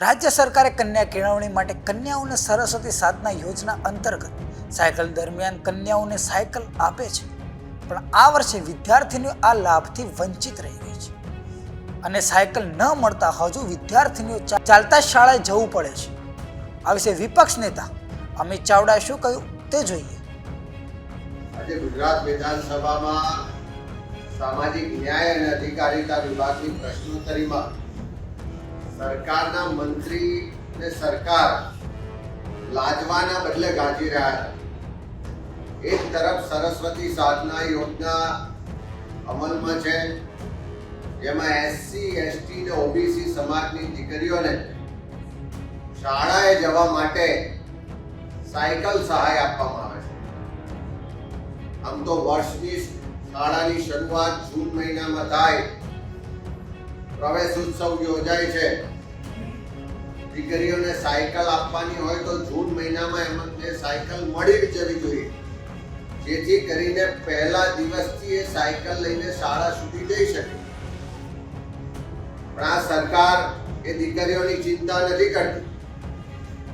રાજ્ય સરકારે કન્યા કેળવણી માટે કન્યાઓને સરસ્વતી સાધના યોજના અંતર્ગત સાયકલ દરમિયાન કન્યાઓને સાયકલ આપે છે. પણ આ વર્ષે વિદ્યાર્થીનીઓ આ લાભથી વંચિત રહી ગઈ છે. અને સાયકલ ન મળતા હજુ વિદ્યાર્થીનીઓ ચાલતા શાળાએ જવું પડે છે. આ વિશે વિપક્ષ નેતા અમિત ચાવડાએ શું કહ્યું તે જોઈએ. આજે ગુજરાત વિધાનસભામાં સામાજિક ન્યાય અને અધિકારિતા વિભાગની પ્રશ્નોત્તરીમાં સરકારના મંત્રી ને સરકાર લાજવાના બદલે ગાજી રહ્યા હતા એક તરફ સરસ્વતી સાધના યોજના અમલમાં છે, જેમાં એસસી, એસટી ને ઓબીસી સમાજની દીકરીઓને શાળાએ જવા માટે સાયકલ સહાય આપવામાં આવે છે. આમ તો વર્ષની શાળાની શરૂઆત જૂન મહિનામાં થાય પ્રવેશ ઉત્સવ યોજાય છે. દીકરીઓને સાયકલ આપવાની હોય તો જૂન મહિનામાં એમને સાયકલ મળી જવી જોઈએ. જેથી કરીને પહેલા દિવસથી એ સાયકલ લઈને શાળા સુધી જઈ શકે. પણ આ સરકાર એ દીકરીઓની ચિંતા નથી કરતી.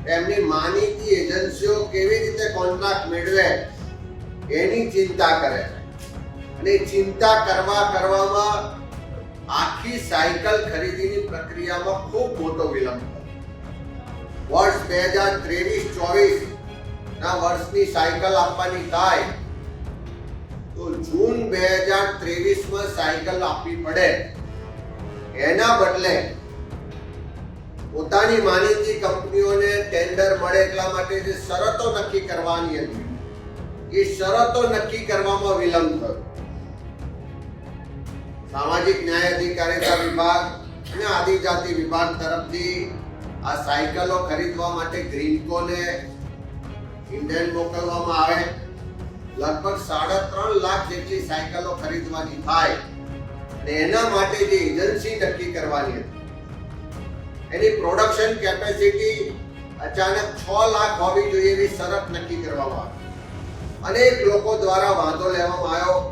એમની માનીતી એજન્સીઓ કેવી રીતે કોન્ટ્રાક્ટ મેળવે એની ચિંતા કરે છે. અને ચિંતા કરવા કરવામાં આખી સાયકલ ખરીદીની પ્રક્રિયામાં ખૂબ મોટો વિલંબ થયો. વર્ષ બે હજાર ત્રેવીસ, ચોવીસ ના વર્ષની સાયકલ આપવાની થાય તો જૂન બે હજાર ત્રેવીસમાં સાયકલ આપવી પડે. એના બદલે પોતાની માનીતી કંપનીઓને ટેન્ડર મળે એટલા માટે જે શરતો નક્કી કરવાની હતી, એ શરતો નક્કી કરવામાં વિલંબ થયો. સામાજિક ન્યાય અધિકારીતા વિભાગ અને આદિજાતિ વિભાગ તરફથી આ સાયકલો ખરીદવા માટે ગ્રીનકોને ઇન્ડિયન મોકલવામાં આવે. લગભગ સાડા ત્રણ લાખ જેટલી સાયકલો ખરીદવાની થાય અને એના માટે જે એજન્સી નક્કી કરવાની હતી. એની પ્રોડક્શન કેપેસિટી અચાનક છ લાખ હોવી જોઈએ એવી શરત નક્કી કરવામાં આવી. અનેક લોકો દ્વારા વાંધો લેવામાં આવ્યો.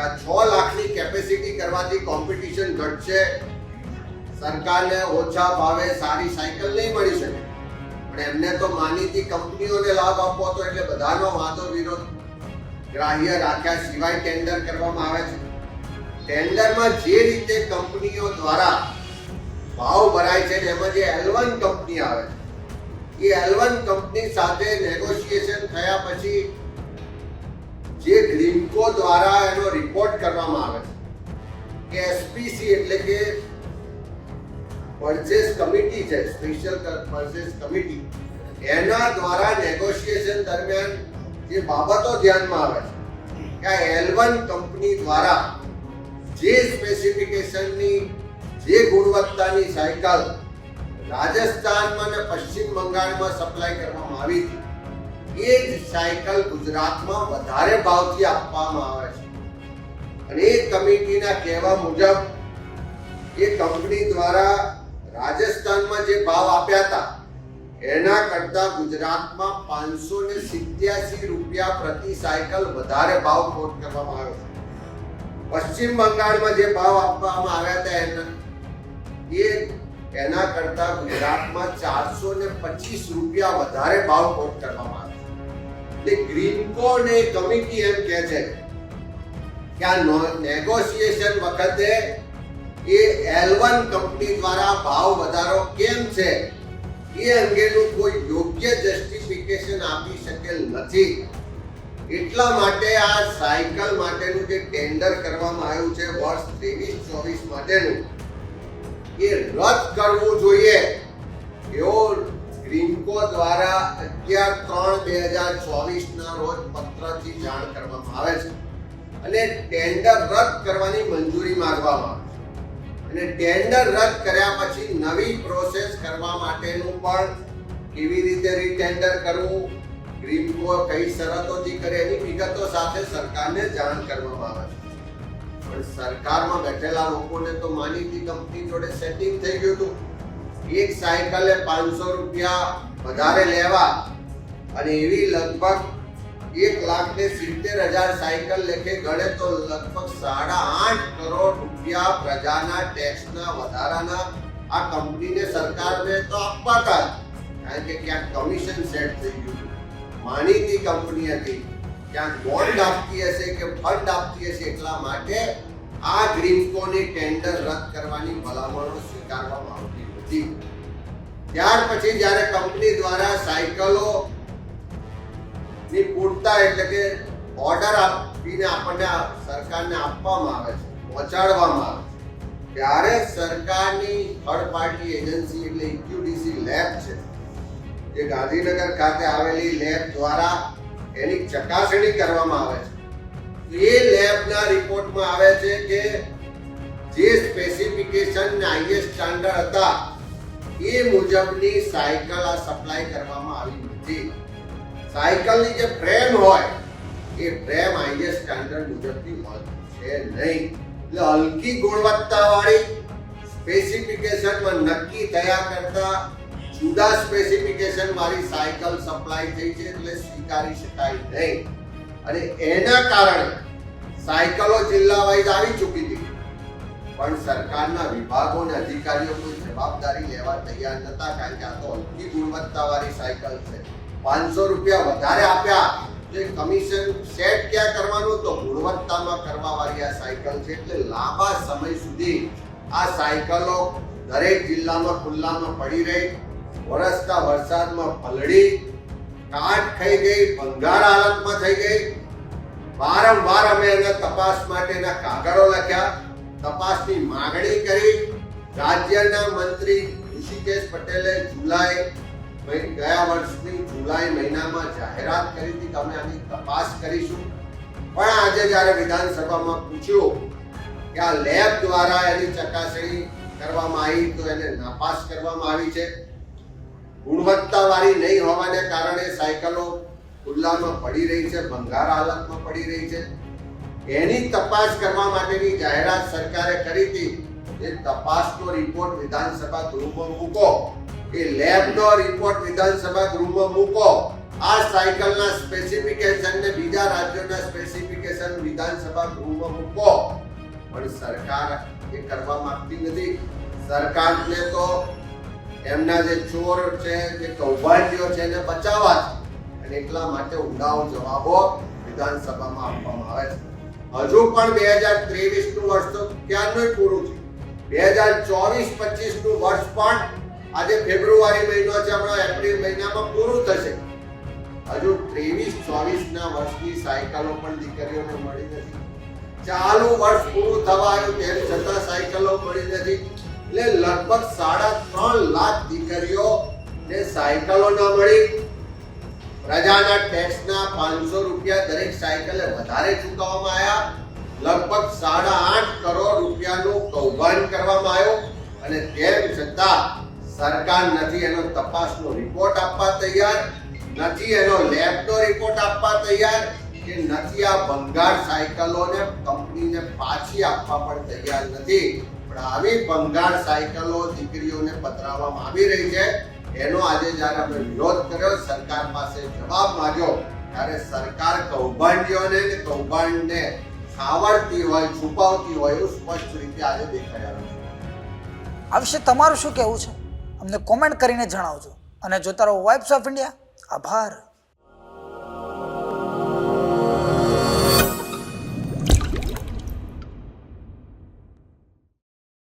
કે આ છ લાખની કેપેસિટી કરવાથી કોમ્પિટિશન ઘટશે. સરકારને ઓછા ભાવે સારી સાયકલ નહીં મળી શકે. પણ એમને તો માનીતી કંપનીઓને લાભ આપવો હતો એટલે બધાનો વાંધો વિરોધ ગ્રાહ્ય રાખ્યા સિવાય ટેન્ડર કરવામાં આવે છે. ટેન્ડરમાં જે રીતે કંપનીઓ દ્વારા ભાવ ભરાય છે એમાં જે એલવન કંપની આવે છે, એ એલવન કંપની સાથે નેગોશિએશન થયા પછી જે ગ્રીમકો દ્વારા એનો રિપોર્ટ કરવામાં આવે છે. કે એસપીસી એટલે કે પરચેસ કમિટી છે સ્પેશિયલ પરચેસ કમિટી એના દ્વારા નેગોશિએશન દરમિયાન જે બાબતો ધ્યાનમાં આવે છે, કે એલ વન કંપની દ્વારા જે સ્પેસિફિકેશનની જે ગુણવત્તાની સાયકલ રાજસ્થાનમાં અને પશ્ચિમ બંગાળમાં સપ્લાય કરવામાં આવી હતી એ જ સાયકલ ગુજરાતમાં વધારે ભાવથી આપવામાં આવે છે. અને એ કમિટીના કહેવા મુજબ, એ કંપની દ્વારા રાજસ્થાનમાં જે ભાવ આપ્યા હતા, એના કરતા ગુજરાતમાં પાંચસો ને સિત્યાસી રૂપિયા પ્રતિ સાયકલ વધારે ભાવ કોટ કરવામાં આવ્યો છે. પશ્ચિમ બંગાળમાં જે ભાવ આપવામાં આવ્યા હતા એના, એ એના કરતા ગુજરાતમાં ચારસો ને પચીસ રૂપિયા વધારે ભાવ કોટ કરવામાં આવ્યો એટલે ગ્રીનકો ને કમિટી એમ કહે છે કે આ નેગોશિએશન વખતે એ એલવન કંપની દ્વારા ભાવ વધારો કેમ છે? એ અંગેનું કોઈ યોગ્ય જસ્ટિફિકેશન આપી શકેલ નથી. એટલા માટે આ સાયકલ માટેનું જે ટેન્ડર કરવામાં આવ્યું છે, વર્ષ ત્રેવીસ ચોવીસ માટેનું, એ રદ કરવું જોઈએ. એવો ગ્રીનકો દ્વારા અગિયાર ત્રણ બે હજાર ચોવીસ ના રોજ પત્રથી જાણ કરવામાં આવે છે. અને ટેન્ડર રદ કરવાની મંજૂરી માંગવામાં આવે છે. અને ટેન્ડર રદ કર્યા પછી નવી પ્રોસેસ કરવા માટેનું પણ કેવી રીતે રીટેન્ડર કરવું ગ્રીમકો કઈ શરતોથી કરે એની વિગતો સાથે સરકારને જાણ કરવામાં આવે છે. પણ સરકારમાં બેઠેલા લોકોને તો માનીતી કંપની જોડે સેટિંગ થઈ ગયું હતું. એક સાયકલે પાંચસો રૂપિયા વધારે લેવા અને એવી લગભગ એક લાખ ને સિત્તેર હજાર સાયકલ લેખે ગણે તો લગભગ સાડા આઠ કરોડ રૂપિયા પ્રજાના ટેક્સના વધારાના આ કંપનીને સરકારને તો આપવા હતા કારણ કે ક્યાંક કમિશન સેટ થઈ ગયું માનીતી કંપની હતી. ક્યાંક બોન્ડ આપતી હશે કે ફંડ આપતી હશે એટલા માટે આ ગ્રીનકોની ટેન્ડર રદ કરવાની ભલામણો સ્વીકારવામાં આવતી નથી ત્યાર પછી જ્યારે કંપની દ્વારા સાયકલો ની પૂરતા એટલે કે ઓર્ડર આપીને આપણને સરકારને આપવામાં આવે છે, પહોંચાડવામાં આવે છે, ત્યારે સરકારની થર્ડ પાર્ટી એજન્સી એટલે ઇક્યુડીસી લેબ છે, જે ગાંધીનગર ખાતે આવેલી લેબ દ્વારા એની ચકાસણી કરવામાં આવે છે. એ લેબના રિપોર્ટમાં આવે છે કે જે સ્પેસિફિકેશન ને આઈએસ સ્ટાન્ડર્ડ હતા એ મુજબની સાયકલ આ સપ્લાય કરવામાં આવી નથી. સાયકલની જે ફ્રેમ હોય, એ ફ્રેમ આઈએસ સ્ટાન્ડર્ડ મુજબની હોતી છે નહીં. એટલે હલકી ગુણવત્તાવાળી સ્પેસિફિકેશનમાં નક્કી થયા કરતા જુદા સ્પેસિફિકેશન વાળી સાયકલ સપ્લાય થઈ છે એટલે સ્વીકારી શકાય નહીં. અને એના કારણે સાયકલો જિલ્લા વાઇઝ આવી પણ સરકારના વિભાગો અને અધિકારીઓ કોઈ જવાબદારી લેવા તૈયાર નતા કારણ કે આ તો હલકી ગુણવત્તાવાળી સાયકલ છે. પાંચસો રૂપિયા વધારે આપ્યા. જે કમિશન સેટ ક્યાં કરવાનું તો ગુણવત્તામાં કરવા વાળી આ સાયકલ છે. એટલે લાંબા સમય સુધી આ સાયકલો દરેક જિલ્લામાં, ખુલ્લામાં પડી રહી. વરસતા વરસાદમાં પલળી. કાટ ખાઈ ગઈ, ભંગાર હાલતમાં થઈ ગઈ. વારંવાર અમે એના તપાસ માટેના કાગળો લખ્યા. તપાસની માંગણી કરી રાજ્યના મંત્રી ઋષિકેશ પટેલે જુલાઈ ગયા વર્ષની જુલાઈ મહિનામાં જાહેરાત કરી હતી કે અમે આની તપાસ કરીશું. પણ આજે જ્યારે વિધાનસભામાં પૂછ્યું કે આ લેબ દ્વારા એની ચકાસણી કરવામાં આવી તો એને નાપાસ કરવામાં આવી છે. ગુણવત્તાવાળી નહીં હોવાને કારણે સાયકલો ખુલ્લામાં પડી રહી છે, ભંગાર હાલતમાં પડી રહી છે. એની તપાસ કરવા માટેની જાહેરાત સરકારે કરી હતી. એ તપાસનો રિપોર્ટ વિધાનસભા ગૃહમાં મૂકો. એ લેબનો રિપોર્ટ વિધાનસભા ગૃહમાં મૂકો. આ સાયકલના સ્પેસિફિકેશન ને બીજા રાજ્યોના સ્પેસિફિકેશન વિધાનસભા ગૃહમાં મૂકો. પણ સરકાર એ કરવા માંગતી નથી. સરકારને તો એમના જે ચોર છે, જે કૌભાંડીઓ છે, એને બચાવવા છે અને એટલા માટે ઊંડાઓ જવાબો વિધાનસભામાં આપવામાં આવે છે. હજુ પણ બે હજાર ત્રેવીસનું વર્ષ તો ક્યારનું પૂરું છે? બે હજાર ચોવીસ પચીસનું વર્ષ પણ આજે ફેબ્રુઆરી મહિનો છે, હમણાં એપ્રિલ મહિનામાં પૂરું થશે. હજુ ત્રેવીસ ચોવીસ ના વર્ષની સાયકલો પણ દીકરીઓને મળી નથી. ચાલુ વર્ષ પૂરું થવા આવ્યું તેમ છતાં સાયકલો મળી નથી. એટલે લગભગ સાડા ત્રણ લાખ દીકરીઓ ને સાયકલો ન મળી. પ્રજાના ટેક્સના પાંચસો રૂપિયા દરેક સાયકલે વધારે ચૂકવવામાં આવ્યા. લગભગ સાડા આઠ કરોડ રૂપિયાનું કૌભાંડ કરવામાં આવ્યો. અને તેમ છતાં સરકાર નથી એનો તપાસનો રિપોર્ટ આપવા તૈયાર, નથી એનો લેબનો રિપોર્ટ આપવા તૈયાર કે નથી આ ભંગાર સાયકલોને કંપનીને પાછી આપવા પણ તૈયાર નથી. પણ આવી ભંગાર સાયકલો દીકરીઓને પધરાવવામાં આવી રહી છે. એનો આજે જ્યારે આપણે વિરોધ કર્યો, સરકાર પાસે જવાબ માંગ્યો, ત્યારે સરકાર કૌભાંડીઓને ને કૌભાંડને ખાવડતી હોય, છુપાવતી હોય એવું સ્પષ્ટ રીતે આજે દેખાઈ આવ્યું આ વિશે તમારું શું કહેવું છે? અમને કોમેન્ટ કરીને જણાવજો. અને જોતા રહો વાઇબ્સ ઓફ ઇન્ડિયા આભાર.